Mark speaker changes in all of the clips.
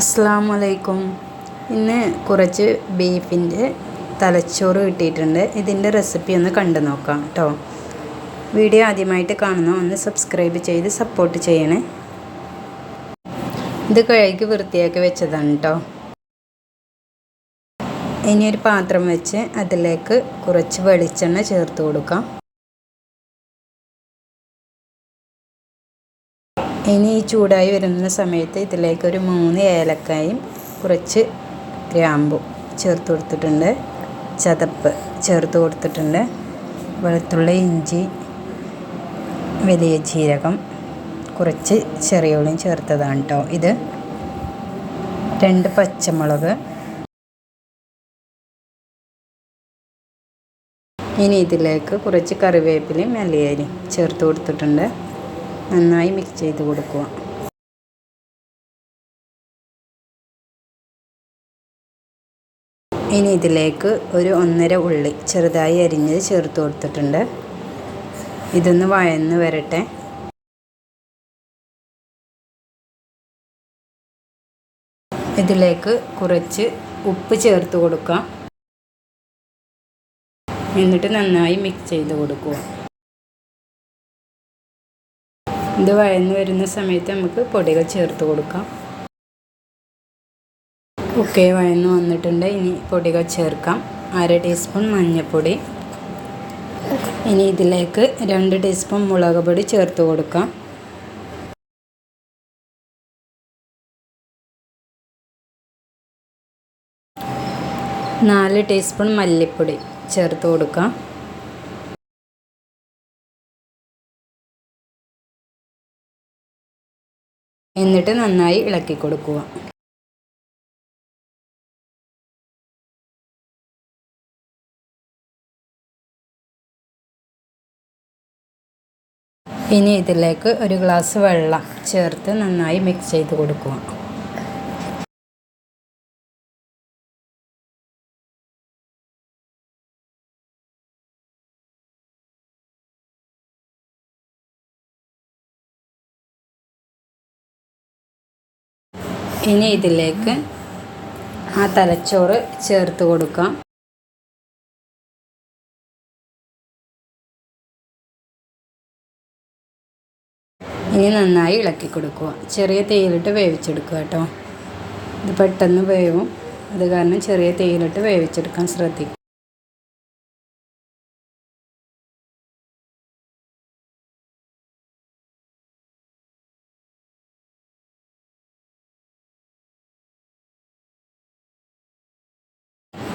Speaker 1: അസ്സാം വലൈക്കും ഇന്ന് കുറച്ച് ബീഫിന്റെ തലച്ചോറ് കിട്ടിയിട്ടുണ്ട്. ഇതിന്റെ റെസിപ്പി ഒന്ന് കണ്ടു നോക്കാം കേട്ടോ. വീഡിയോ ആദ്യമായിട്ട് കാണുന്ന ഒന്ന് സബ്സ്ക്രൈബ് ചെയ്ത് സപ്പോർട്ട് ചെയ്യണേ. ഇത് കഴുകി വൃത്തിയാക്കി വെച്ചതാണ് കേട്ടോ. ഇനി ഒരു പാത്രം വെച്ച് അതിലേക്ക് കുറച്ച് വെളിച്ചെണ്ണ ചേർത്ത് കൊടുക്കാം. ഇനി ഈ ചൂടായി വരുന്ന സമയത്ത് ഇതിലേക്ക് ഒരു മൂന്ന് ഏലക്കായും കുറച്ച് ഗ്രാമ്പും ചേർത്ത് കൊടുത്തിട്ടുണ്ട്. ചതപ്പ് ചേർത്ത് കൊടുത്തിട്ടുണ്ട്. വെളുത്തുള്ളി ഇഞ്ചി വലിയ ജീരകം കുറച്ച് ചെറിയ ഉള്ളിയും ചേർത്തതാണ് കേട്ടോ ഇത്. രണ്ട് പച്ചമുളക്. ഇനി ഇതിലേക്ക് കുറച്ച് കറിവേപ്പിലയും മല്ലിയരിയും ചേർത്ത് കൊടുത്തിട്ടുണ്ട്. നന്നായി മിക്സ് ചെയ്ത് കൊടുക്കുക. ഇനി ഇതിലേക്ക് ഒരു ഒന്നര ഉള്ളി ചെറുതായി അരിഞ്ഞത് ചേർത്ത് കൊടുത്തിട്ടുണ്ട്. ഇതൊന്ന് വഴന്ന് വരട്ടെ. ഇതിലേക്ക് കുറച്ച് ഉപ്പ് ചേർത്ത് കൊടുക്കാം. എന്നിട്ട് നന്നായി മിക്സ് ചെയ്ത് കൊടുക്കുക. ഇത് വഴന്ന് വരുന്ന സമയത്ത് നമുക്ക് പൊടികൾ ചേർത്ത് കൊടുക്കാം. ഓക്കെ വഴന്ന് വന്നിട്ടുണ്ട്. ഇനി പൊടികൾ ചേർക്കാം. അര ടീസ്പൂൺ മഞ്ഞൾപ്പൊടി. ഇനി ഇതിലേക്ക് രണ്ട് ടീസ്പൂൺ മുളക് പൊടി ചേർത്ത് കൊടുക്കാം. നാല് ടീസ്പൂൺ മല്ലിപ്പൊടി ചേർത്ത് കൊടുക്കാം. എന്നിട്ട് നന്നായി ഇളക്കി കൊടുക്കുക. ഇനി ഇതിലേക്ക് ഒരു ഗ്ലാസ് വെള്ളം ചേർത്ത് നന്നായി മിക്സ് ചെയ്ത് കൊടുക്കുക. ഇനി ഇതിലേക്ക് ആ തലച്ചോറ് ചേർത്ത് കൊടുക്കാം. ഇനി നന്നായി ഇളക്കി കൊടുക്കുക. ചെറിയ തേയിലിട്ട് വേവിച്ചെടുക്കുക കേട്ടോ. ഇത് പെട്ടെന്ന് വേവും. അത് കാരണം ചെറിയ തേയിലിട്ട് വേവിച്ചെടുക്കാൻ ശ്രദ്ധിക്കുക.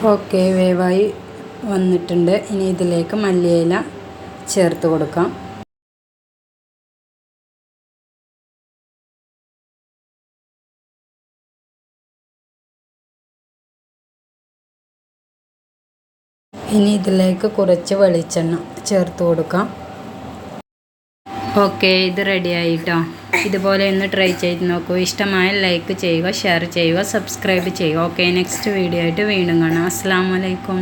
Speaker 1: ഓക്കെ വേവായി വന്നിട്ടുണ്ട്. ഇനി ഇതിലേക്ക് മല്ലിയില ചേർത്ത് കൊടുക്കാം. ഇനി ഇതിലേക്ക് കുറച്ച് വെളിച്ചെണ്ണ ചേർത്ത് കൊടുക്കാം. ഓക്കെ ഇത് റെഡി ആയിട്ടോ? ഇതുപോലെ ഒന്ന് ട്രൈ ചെയ്ത് നോക്കൂ. ഇഷ്ടമായ ലൈക്ക് ചെയ്യുക ഷെയർ ചെയ്യുക സബ്സ്ക്രൈബ് ചെയ്യുക. ഓക്കെ നെക്സ്റ്റ് വീഡിയോ ആയിട്ട് വീണ്ടും കാണാം. അസ്സാം വലൈക്കും